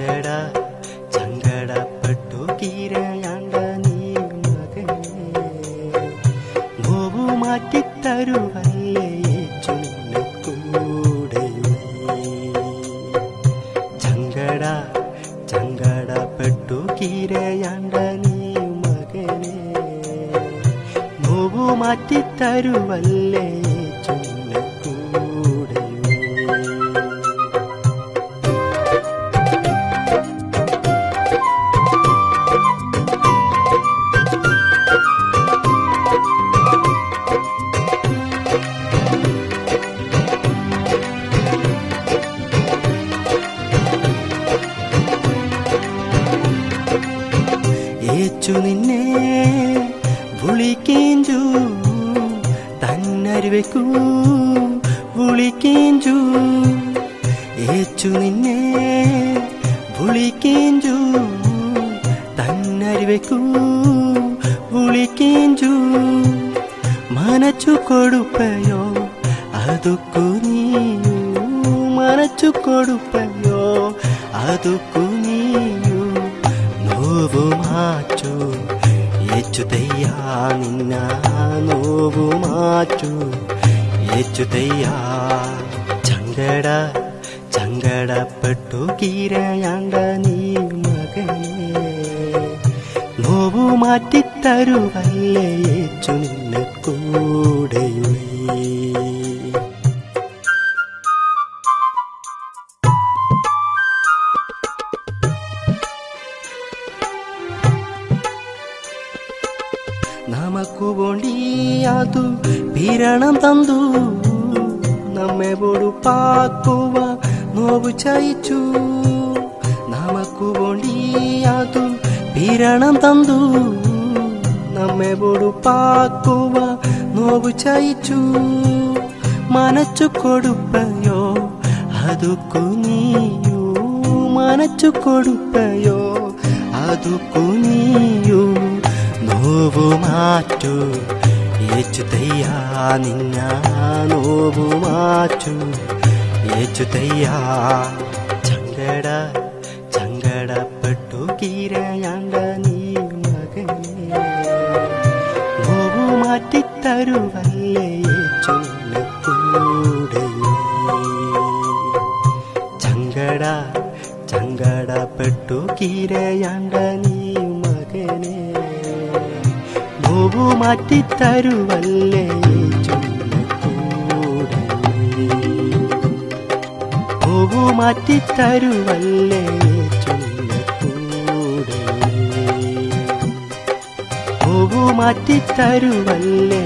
ചങ്കട ചങ്കടപ്പെട്ടു കീരയാണ്ട നീ മകനെ. നോവു മാറ്റിത്തരുവല്ലേ കൂടെയുള്ളേ. ചങ്കട ചങ്കടപ്പെട്ടു കീരയാണ്ട നീ മകനെ. നോവു മാറ്റിത്തരുവല്ലേ ഏച്ചു നിന്നെ. വിളിക്കേഞ്ചു തന്നരുവെക്കൂ വിളിക്കേഞ്ചു ഏച്ചു നിന്നെ. വിളിക്കേഞ്ചു തന്നരുവെക്കൂ വിളിക്കേഞ്ചു മനച്ചു കൊടുപ്പയോ അതുക്കു നീ മനച്ചു കൊടുപ്പയോ അതുക്കു നീയു. നോവുമാറ്റു ഏച്ചുതയ്യാ നിന്ന നോവുമാറ്റു ഏച്ചുതയ്യാ ചങ്കട ചങ്കടപ്പെട്ടു കീരയാണ്ട നീ മകനെ. നോവു മാറ്റിത്തരുവല്ലേ ഏച്ചു நமக்கு ஒண்டியாது பிரணம் தந்து നമ്മെവോടു പാക്കുവ നോവു ചയിച്ചു. നമുക്കു വേണ്ടിയാതു ഭീരണം തന്നു. നമ്മെവോടു പാക്കുവ നോവു ചയിച്ചു. മനച്ചു കൊടുപ്പയോ അതുക്കു നീയോ. മനച്ചു കൊടുപ്പയോ അതുക്കു നീയോ. നോവു മാറ്റു ഏച്ചുതയ്യാ നിന്ന നോവു മാറ്റു ഏച്ചുതയ്യാ ചങ്കട ചങ്കടപ്പെട്ടു കീരയാണ്ട നീ മകനെ. നോവു മാറ്റിത്തരുവല്ലേ ഏച്ചു കൂടെ ചങ്കട ചങ്കടപ്പെട്ടു കീരയാണ്ട നീ മകനെ. നോവു മാറ്റിത്തരുവല്ലേ നോവു മാറ്റിത്തരുവല്ലേ നോവു മാറ്റിത്തരുവല്ലേ